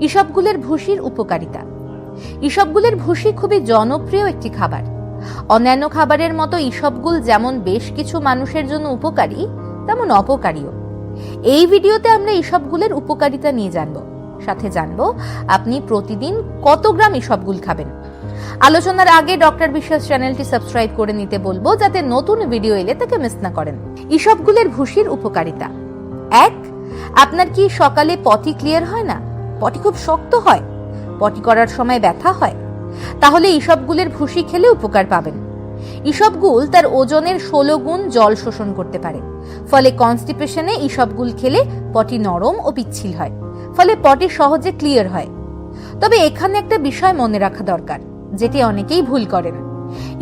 ইসবগুলের ভুসির উপকারিতা। ইসবগুলের ভুসি খুবই জনপ্রিয় একটি খাবার। অন্যান্য খাবারের মতো ইসবগুল যেমন বেশ কিছু মানুষের জন্য উপকারী, তেমন অপকারীও। এই ভিডিওতে আমরা ইসবগুলের উপকারিতা নিয়ে জানব। সাথে জানব আপনি প্রতিদিন কত গ্রাম ইসবগুল খাবেন। আলোচনার আগে ডক্টর বিশ্বাস চ্যানেলটি সাবস্ক্রাইব করে নিতে বলব যাতে নতুন ভিডিও এলে তাকে মিস না করেন। ইসবগুলের ভুসির উপকারিতা। এক, আপনার কি সকালে পটি ক্লিয়ার হয় না? পটি খুব শক্ত হয়, পটি করার সময় ব্যথা হয়, তাহলে ইসবগুলের ভুসি খেলে উপকার পাবেন। ইসবগুল তার ওজনের ষোলো গুণ জল শোষণ করতে পারে, ফলে কনস্টিপেশনে ইসবগুল খেলে পটি নরম ও পিচ্ছিল হয়, ফলে পটি সহজে ক্লিয়ার হয়। তবে এখানে একটা বিষয় মনে রাখা দরকার, যেটি অনেকেই ভুল করেন।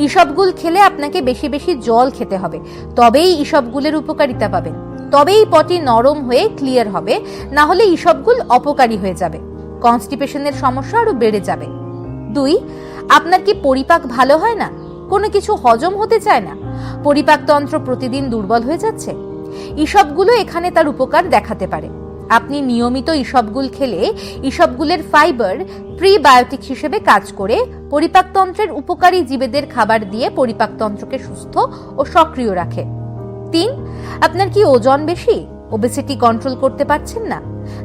ইসবগুল খেলে আপনাকে বেশি বেশি জল খেতে হবে, তবেই ইসবগুলের উপকারিতা পাবেন। তবেই পটি নরম হয়ে ক্লিয়ার হবে না হলে ইসবগুল অপকারী হয়ে যাবে। কনস্টিপেশনের সমস্যা আরও বেড়ে যাবে। দুই, আপনার কি পরিপাক ভালো হয় না? কোনো কিছু হজম হতে চায় না? পরিপাকতন্ত্র প্রতিদিন দুর্বল হয়ে যাচ্ছে? ইসবগুলো এখানে তার উপকার দেখাতে পারে। আপনি নিয়মিত ইসবগুল খেলে ইসবগুলের ফাইবার প্রিবায়োটিক হিসেবে কাজ করে পরিপাকতন্ত্রের উপকারী জীবেদের খাবার দিয়ে পরিপাকতন্ত্রকে সুস্থ ও সক্রিয় রাখে। তিন, আপনার কি ওজন বেশি? ওবেসিটি কন্ট্রোল করতে পারছেন না।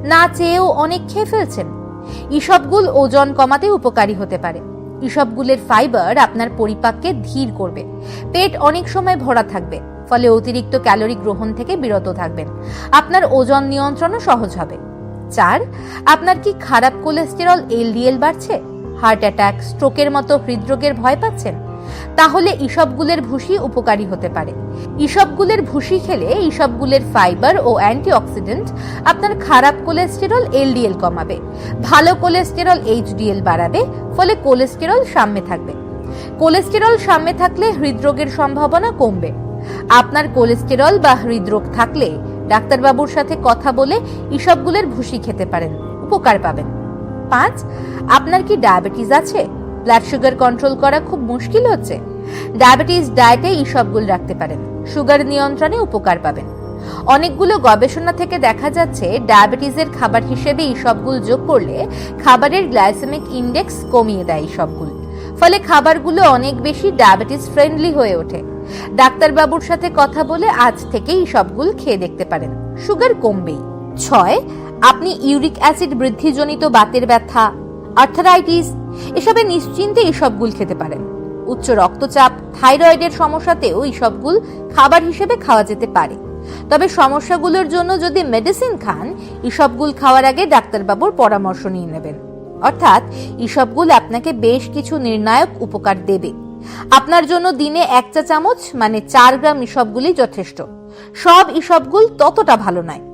না চেয়েও অনেক খেয়ে ফেলছেন। ইসবগুল ওজন কমাতে উপকারী হতে পারে। ইসবগুলের ফাইবার আপনার পরিপাককে ধীর করবে। পেট অনেক সময় ভরা থাকবে, ফলে অতিরিক্ত ক্যালোরি গ্রহণ থেকে বিরত থাকবেন। আপনার ওজন নিয়ন্ত্রণও সহজ হবে। চার, আপনার কি খারাপ কোলেস্টেরল এলডিএল বাড়ছে? হার্ট অ্যাটাক স্ট্রোকের মতো হৃদরোগের ভয় পাচ্ছেন? তাহলে ইসবগুলের ভুসি উপকারী হতে পারে। ইসবগুলের ভুসি খেলে ইসবগুলের ফাইবার ও অ্যান্টিঅক্সিডেন্ট আপনার খারাপ কোলেস্টেরল এলডিএল কমাবে, ভালো কোলেস্টেরল এইচডিএল বাড়াবে, ফলে কোলেস্টেরল সাম্যে থাকবে। কোলেস্টেরল সাম্যে থাকলে হৃদরোগের সম্ভাবনা কমবে। আপনার কোলেস্টেরল বা হৃদরোগ থাকলে ডাক্তারবাবুর সাথে কথা বলে ইসবগুলের ভুসি খেতে পারেন, উপকার পাবেন। পাঁচ, আপনার কি ডায়াবেটিস আছে? ব্লাড সুগার কন্ট্রোল করা খুব মুশকিল হচ্ছে। ডায়াবেটিস ডায়েটে এই সবগুলো রাখতে পারেন। সুগার নিয়ন্ত্রণে উপকার পাবেন। অনেকগুলো গবেষণা থেকে দেখা যাচ্ছে ডায়াবেটিসের খাবার হিসেবে ইসবগুল যোগ করলে খাবারের গ্লাইসেমিক ইন্ডেক্স কমিয়ে দেয় এই সবগুলো। ফলে খাবারগুলো অনেক বেশি ডায়াবেটিস ফ্রেন্ডলি হয়ে ওঠে। ডাক্তারবাবুর সাথে কথা বলে আজ থেকেই সবগুলো খেয়ে দেখতে পারেন। সুগার কমবেই। ছয়, আপনি ইউরিক অ্যাসিড বৃদ্ধিজনিত বাতের ব্যথা আর্থারাইটিস এসবে নিশ্চিন্তে এসবগুল খেতে পারেন। উচ্চ রক্তচাপ, থাইরয়েডের সমস্যাতেও এসবগুল খাবার হিসেবে খাওয়া যেতে পারে। তবে সমস্যাগুলোর জন্য যদি মেডিসিন খান ইসবগুল খাওয়ার আগে ডাক্তারবাবুর পরামর্শ নিয়ে নেবেন। অর্থাৎ ইসবগুল আপনাকে বেশ কিছু নির্ণায়ক উপকার দেবে। আপনার জন্য দিনে এক চা চামচ মানে চার গ্রাম ইসবগুলি যথেষ্ট। সব ইসবগুল ততটা ভালো নয়।